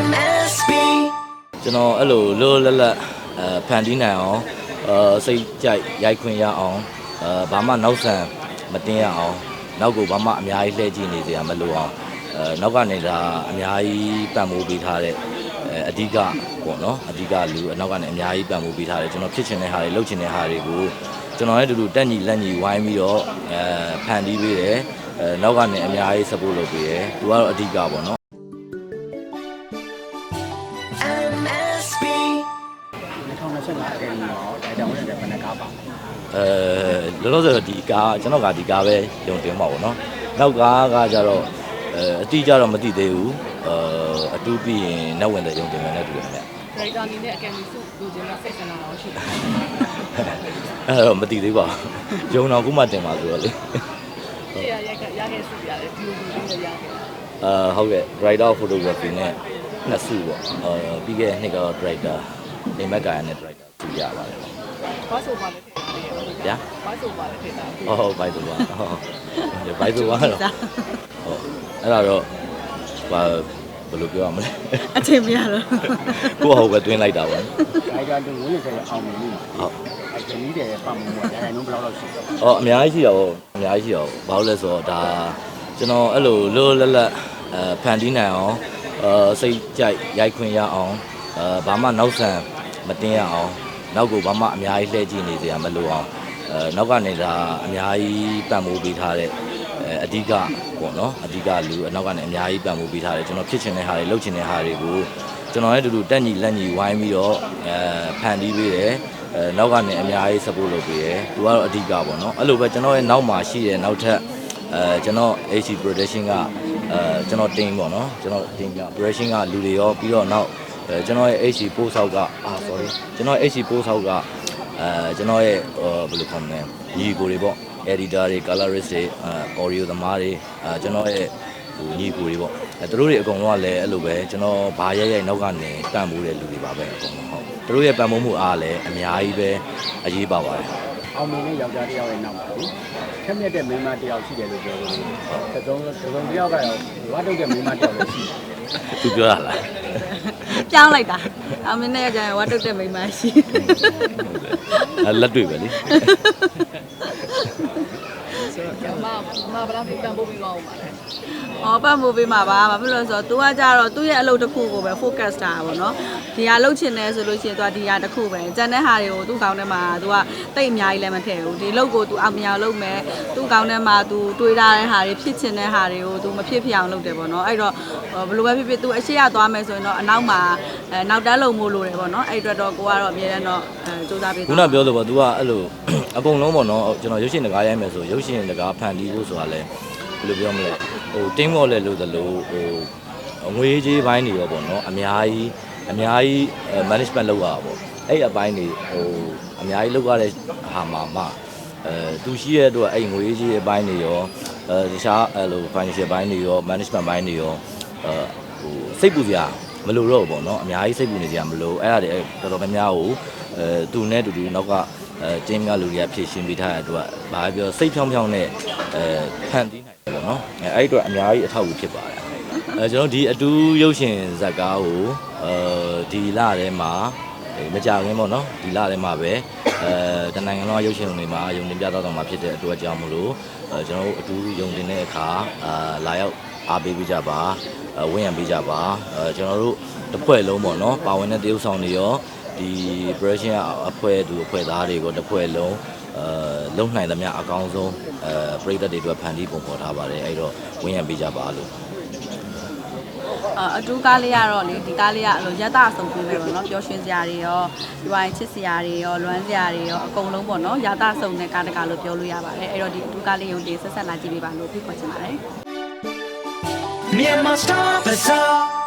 MSB ကျွန်တော်အဲ့လိုလောလောလတ်လတ်အဲဖန်တီးနိုင်အောင်အဲစိတ်ကြိုက်ရိုက်ခွင့်ရအောင်အဲဘာမှနောက်ဆန်မတင်ရအောင်နောက်ကိုဘာမှအများကြီးလှည့်ကြည့်နေစရာမလိုအောင်အဲနောက်ကနေဒါအများကြီးပံ့ပိုးပေးထားတဲ့အဲအဓိကပေါ့နော်အဓိကလူအနောက်ကနေအများကြီးပံ့ပိုးပေးထားတယ်ကျွန်တော်ဖြစ်ချင်တဲ့ဟာတွေလုပ်ချင်တဲ့ဟာတွေကိုကျွန်တော်လည်းအတူတူတက်ညီလက်ညီဝိုင်းပြီးတော့အဲဖန်တီးပေးတယ်အဲနောက်ကနေအများကြီး support လုပ်ပေးတယ်သူကတော့အဓိကပေါ့နော် 2025အကယ်ဒမီရောဒါကြောင့်လည်းဘယ်နှကားပါအဲလောလောဆယ်ဒီကားကျွန်တော်ကဒီကားပဲယုံတင်ပါဘောနော်နောက်ကားကကြတော့အဲအတိအကျတော့မသိသေးဘူးအဲအတူပြီးရင်နောက်ဝင်တဲ့ယုံတင်မယ်နဲ့တူတယ်ခင်ဗျဒါရိုက်တာအနေနဲ့အကယ်ဒမီစုလူချင်းနဲ့စိတ်ဆန္ဒတော့ရှိတယ်အဲ့တော့မသိသေးပါဘူးယုံတော့ခုမှတင်ပါဆိုတော့လေ။ဒီရရိုက်ခဲ့ရခဲ့စုရတယ်ဒီလိုမျိုးလေးရခဲ့တာအာဟုတ်ကဲ့ writer of photography နဲ့နှစ်စုပေါ့အဲပြီးခဲ့တဲ့နှစ်ကတော့ director နေမက်ကာယနဲ့ director စုရပါတယ်ပေါ့။ဘာဆိုပါလဲဖြစ်တယ်။ဗျာဘာဆိုပါလဲဖြစ်တာဟုတ်ဟုတ်ဘိုက်ဆိုပါဟုတ်ဘိုက်ဆိုပါတော့ဟုတ်အဲ့ဒါတော့ဘာဘယ်လိုပြောရမလဲအချိန်မရတော့ကိုယ့်ဟုတ်ပဲတွင်းလိုက်တာပေါ့ဒါကြောင့်သူဝင်းရတဲ့အောင်မြင်မှုမှာဟုတ်အဲဒမီတဲ့ပတ်မှုမှာဒါရိုင်လုံးဘယ်လောက်လောက်ရှိလဲ။အော်အများကြီးရှိရောအများကြီးရှိရောဘာလို့လဲဆိုတော့ဒါကျွန်တော်အဲ့လိုလောလောလတ်လတ်အဲဖန်တီးနိုင်အောင်အဲစိတ်ကြိုက်ရိုက်ခွင့်ရအောင် အဲဘာမှနောက်ဆန်မတင်ရအောင်နောက်ကိုဘာမှအများကြီးလှည့်ကြည့်နေစရာမလိုအောင်အဲနောက်ကနေဒါအများကြီးပံ့ပိုးပေးထားတဲ့အဲအဓိကပေါ့နော်အဓိကလူအနောက်ကနေအများကြီးပံ့ပိုးပေးထားတယ်ကျွန်တော်ဖြစ်ချင်တဲ့ဟာတွေလုပ်ချင်တဲ့ဟာတွေကိုကျွန်တော်လည်းအတူတူတက်ညီလက်ညီဝိုင်းပြီးတော့အဲဖန်တီးပေးတယ်အဲနောက်ကနေအများကြီး support လုပ်ပေးတယ်သူကတော့အဓိကပေါ့နော်အဲ့လိုပဲကျွန်တော်ရဲ့နောက်မှာရှိတဲ့နောက်ထပ်အဲကျွန်တော် AC production ကအဲကျွန်တော် team ပေါ့နော်ကျွန်တော် team က production ကလူတွေရောပြီးတော့နောက် အဲကျွန်တော်ရဲ့ AC ပို့ဆောက်ကအာ sorry ကျွန်တော် AC ပို့ဆောက်ကအဲကျွန်တော်ရဲ့ဟိုဘယ်လိုခေါ်မလဲညီကိုတွေပေါ့ editor တွေ colorist တွေအဲ audio သမားတွေအဲကျွန်တော်ရဲ့ဟိုညီကိုတွေပေါ့အဲသူတို့တွေအကုန်လုံးကလည်းအဲ့လိုပဲကျွန်တော်ဘာရိုက်ရိုက်နောက်ကနေတန့်မိုးတဲ့လူတွေပါပဲအကုန်လုံးဟုတ်သူတို့ရဲ့ပံ့ပိုးမှုအားလည်းအများကြီးပဲအရေးပါပါတယ် အောင်မြင်တဲ့ယောက်ျားတစ်ယောက်ရဲ့နောက်မှာလေခက်မြက်တဲ့မိန်းမတစ်ယောက်ရှိတယ်လို့ပြောလို့တစုံတစုံတစ်ယောက်ကရောဝါတုတ်တဲ့မိန်းမတစ်ယောက်လည်းရှိတယ်သူပြောရလားပြောင်းလိုက်တာအမင်းနဲ့ကြာရင်ဝတ်တုတ်တဲ့မိန်းမရှိအဲလက်တွေ့ပဲလေ။ ဆိုတော့မမဘလားပြန်ပို့ပြီးတော့အောင်ပါလေ ။အော်ပတ်မှုပေးမှာပါဘာဖြစ်လို့လဲဆိုတော့ तू ကကြတော့သူ့ရဲ့အလုပ်တစ်ခုကိုပဲ focus တာပါဗောနော်။ဒီဟာလုပ်ချင်တယ်ဆိုလို့ရှိရင် तू ဒီဟာတစ်ခုပဲ။ကျန်တဲ့ဟာတွေကိုသူ့ကောင်းထဲမှာ तू ကတိတ်အများကြီးလည်းမထည့်ဘူး။ဒီလုပ်ကို तू အောင်မြင်အောင်လုပ်မယ်။သူ့ကောင်းထဲမှာ तू တွေးထားတဲ့ဟာတွေဖြစ်ချင်တဲ့ဟာတွေကို तू မဖြစ်ဖြစ်အောင်လုပ်တယ်ဗောနော်။အဲ့တော့ဘယ်လိုပဲဖြစ်ဖြစ် तू အရှိရသွားမယ်ဆိုရင်တော့အနောက်မှာအဲနောက်တန်းလုံမို့လို့တယ်ဗောနော်။အဲ့အတွက်တော့ကိုကတော့အမြဲတမ်းတော့အဲစူးစမ်းပေး ခုနပြောလို့ပေါ့ तू ကအဲ့လို အကုန်လုံးပေါ့နော်ကျွန်တော်ရုပ်ရှင်တကားရိုက်မယ်ဆိုရုပ်ရှင်တကားဖန်တီးဖို့ဆိုတာလဲဘယ်လိုပြောမလဲဟို team work လဲလို့သလိုဟိုငွေကြေးပိုင်းတွေရောပေါ့နော်အများကြီးအများကြီး management လုပ်ရတာပေါ့အဲ့အပိုင်းတွေဟိုအများကြီးလုပ်ရတဲ့ဟာမှာမှအဲသူရှိရဲ့အတွက်အဲ့ငွေကြေးအပိုင်းတွေရောအဲတခြားအဲ့လို financial ဘိုင်းတွေရော management ဘိုင်းတွေရောအဲဟိုစိတ်ပူစရာမလိုတော့ဘူးပေါ့နော်အများကြီးစိတ်ပူနေစရာမလိုအဲ့ဒါတွေတော်တော်များများကိုအဲသူနဲ့တူတူနောက်က အဲကျင်းကလူတွေကဖြည့်ရှင်းပေးထားတဲ့အတွက်ဘာပြောစိတ်ဖြောင်းဖြောင်းနဲ့အဲဖန်တီးနိုင်တယ်ပေါ့နော်အဲအဲ့ဒီအတွက်အများကြီးအထောက်အကူဖြစ်ပါတယ်အဲကျွန်တော်ဒီအတူရုပ်ရှင်ဇာတ်ကားကိုအဲဒီလထဲမှာမကြခင်ပေါ့နော်ဒီလထဲမှာပဲအဲတနိုင်ငံလုံးရုပ်ရှင်တွေမှာယုံတင်ပြသတော့မှာဖြစ်တဲ့အတွက်ကြောင့်မလို့အဲကျွန်တော်တို့အတူယုံတင်တဲ့အခါအာလာရောက်အားပေးပေးကြပါအဲဝင့်ရံပေးကြပါအဲကျွန်တော်တို့တစ်ဖွဲ့လုံးပေါ့နော်ပါဝင်တဲ့တရုပ်ဆောင်တွေရော ဒီ operation အဖွဲ့သူအဖွဲ့သားတွေကိုတစ်ဖွဲ့လုံးအဲလုံနိုင်သမျှအကောင်းဆုံးအဲပြည်သက်တွေအတွက်ဖန်တီးပုံပေါ်ထားပါတယ်အဲ့တော့ဝင့်ရံပေးကြပါလို့အအတူကားလေးကတော့လေဒီကားလေးကအလိုရက်တာဆုံးပြီးပဲပေါ့နော်ပျော်ရွှင်စရာတွေရောဒီဝိုင်းချစ်စရာတွေရောလွမ်းစရာတွေရောအကုန်လုံးပေါ့နော်ရက်တာဆုံးတဲ့ကားတကားလို့ပြောလို့ရပါတယ်အဲ့တော့ဒီအတူကားလေးရုံတင်ဆက်ဆက်လာကြည့်ပေးပါလို့ဖိတ်ခေါ်ချင်ပါတယ် Myanmar Star Bazaar